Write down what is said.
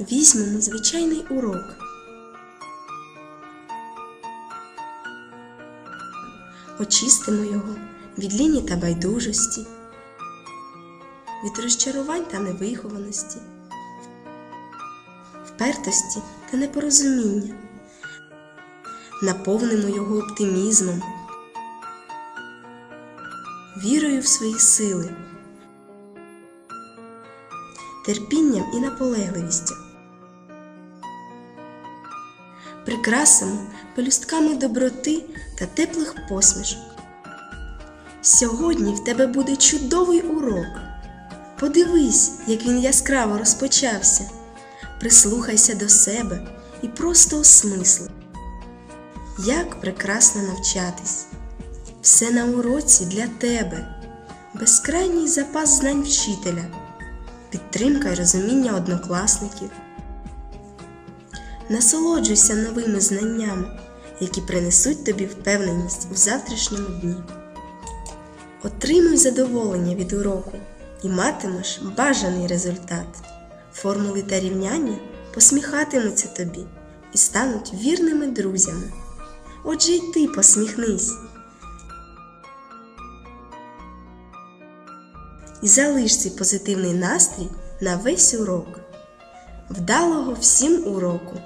візьмемо звичайний урок. Очистимо його від ліні та байдужості, від розчарувань та невихованості, впертості та непорозуміння. Наповнимо його оптимізмом, вірою в свої сили, терпінням і наполегливістю. Прикрасимо пелюстками доброти та теплих посмішок. Сьогодні в тебе буде чудовий урок. Подивись, як він яскраво розпочався. Прислухайся до себе і просто осмисли. Як прекрасно навчатись! Все на уроці для тебе, безкрайній запас знань вчителя, підтримка і розуміння однокласників. Насолоджуйся новими знаннями, які принесуть тобі впевненість у завтрашньому дні. Отримуй задоволення від уроку і матимеш бажаний результат. Формули та рівняння посміхатимуться тобі і стануть вірними друзями. Отже й ти посміхнись. І залиш цей позитивний настрій на весь урок. Вдалого всім уроку!